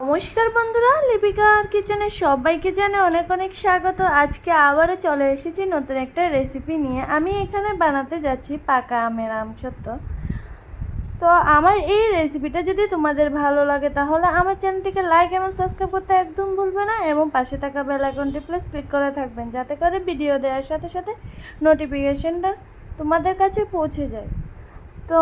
নমস্কার বন্ধুরা লিপিকার কিচেনে সবাইকে জানে অনেক অনেক স্বাগত। আজকে আবারও চলে এসেছি নতুন একটা রেসিপি নিয়ে। আমি এখানে বানাতে যাচ্ছি পাকা আমের আমসত্ব তো আমার এই রেসিপিটা যদি তোমাদের ভালো লাগে, তাহলে আমার চ্যানেলটিকে লাইক এবং সাবস্ক্রাইব করতে একদম ভুলবে না এবং পাশে থাকা বেল আইকনটি প্লেস ক্লিক করে থাকবেন, যাতে করে ভিডিও দেওয়ার সাথে সাথে নোটিফিকেশনটা তোমাদের কাছে পৌঁছে যায়। তো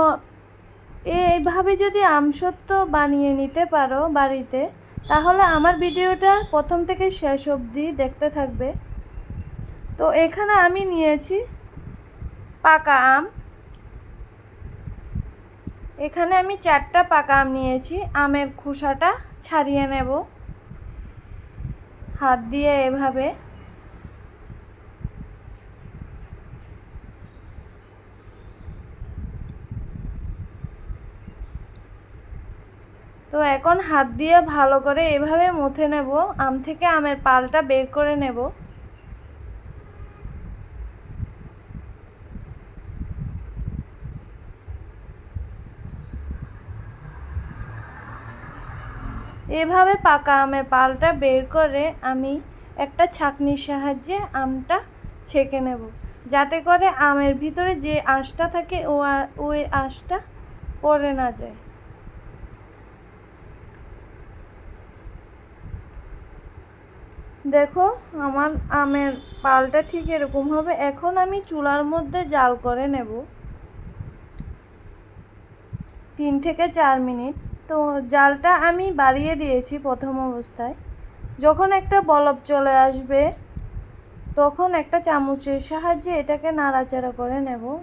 এইভাবে যদি আমসত্ব বানিয়ে নিতে পারো বাড়িতে, তাহলে আমার ভিডিওটা প্রথম থেকে শেষ অবধি দেখতে থাকবে। তো এখানে আমি নিয়েছি পাকা আম। এখানে আমি চারটা পাকা আম নিয়েছি। আমের খোসাটা ছাড়িয়ে নেব। হাত দিয়ে এভাবে। তো এখন হাত দিয়ে ভালো করে এভাবে মুথে নেব, আম থেকে আমের পালটা বের করে নেব। এভাবে পাকা আমের পালটা বের করে আমি একটা ছাকনির সাহায্যে আমটা ছেঁকে নেব, যাতে করে আমের ভিতরে যে আঁশটা থাকে ও ওই আঁশটা পড়ে না যায়। দেখো, আমার আমের পালটা ঠিক এরকম হবে। এখন আমি চুলার মধ্যে জাল করে নেব। তিন থেকে চার মিনিট। তো জালটা আমি বাড়িয়ে দিয়েছি প্রথম অবস্থায়। যখন একটা বলব চলে আসবে, তখন একটা চামচের সাহায্যে এটাকে নাড়াচাড়া করে নেব।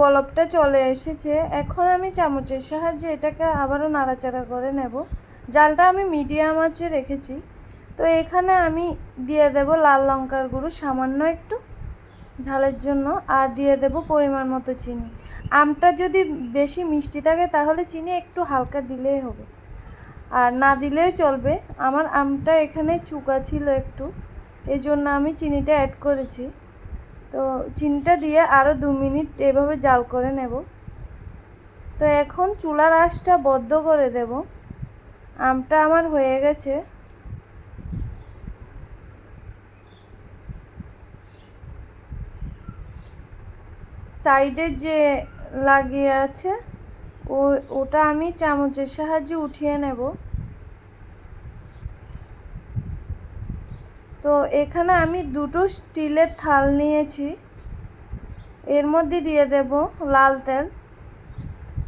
বলবটা চলে এসেছে। এখন আমি চামচের সাহায্যে এটাকে আবারও নাড়াচাড়া করে নেব। জালটা আমি মিডিয়াম আঁচে রেখেছি। তো এখানে আমি দিয়ে দেব লাল লঙ্কার গুঁড়ো সামান্য একটু ঝালের জন্য, আর দিয়ে দেব পরিমাণ মতো চিনি। আমটা যদি বেশি মিষ্টি থাকে তাহলে চিনি একটু হালকা দিলেই হবে। আর না দিলেও চলবে। আমার আমটা এখানে চুকা ছিল একটু। এই জন্য আমি চিনিটা অ্যাড করেছি। তো চিনিটা দিয়ে আরও দু মিনিট এভাবে জাল করে নেব। তো এখন চুলার আঁশটা বদ্ধ করে দেব। আমটা আমার হয়ে গেছে। সাইডে যে লাগিয়ে আছে, ও, ওটা আমি চামচের সাহায্যে উঠিয়ে নেব। তো এখানে আমি দুটো স্টিলের থাল নিয়েছি। এর মধ্যে দিয়ে দেব লাল তেল।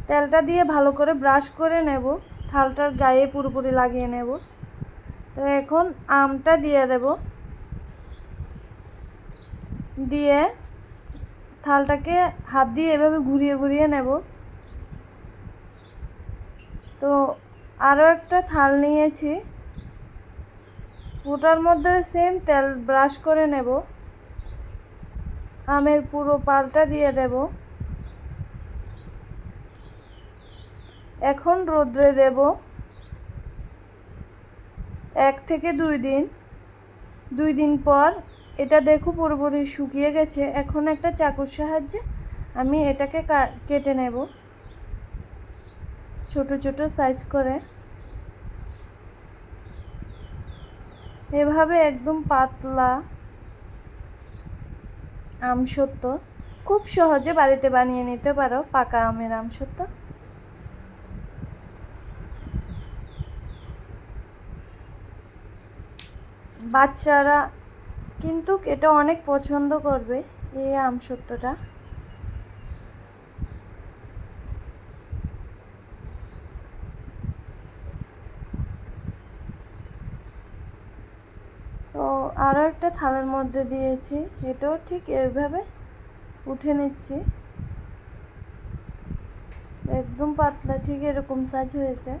তেলটা দিয়ে ভালো করে ব্রাশ করে নেব। থালটার গায়ে পুরোপুরি লাগিয়ে নেব। তো এখন আমটা দিয়ে দেব। দিয়ে থালটাকে হাত দিয়ে এভাবে ঘুরিয়ে ঘুরিয়ে নেব। তো আরও একটা থাল নিয়েছি। ওটার মধ্যে সেম তেল ব্রাশ করে নেব। আমের পুরো পালটা দিয়ে দেব। এখন রোদ্রে দেব। এক থেকে দুই দিন। দুই দিন পর এটা দেখো পুরোপুরি শুকিয়ে গেছে। এখন একটা চাকুর সাহায্যে আমি এটাকে কেটে নেব। ছোট ছোট সাইজ করে। এভাবে একদম পাতলা আমসত্ব খুব সহজে বাড়িতে বানিয়ে নিতে পারো পাকা আমের আমসত্ব বাচ্চারা কিন্তু এটা অনেক পছন্দ করবে, এই আমসত্বটা তো আরও একটা থালের মধ্যে দিয়েছি। এটাও ঠিক এভাবে উঠে নিচ্ছি। একদম পাতলা, ঠিক এরকম সাইজ হয়েছে।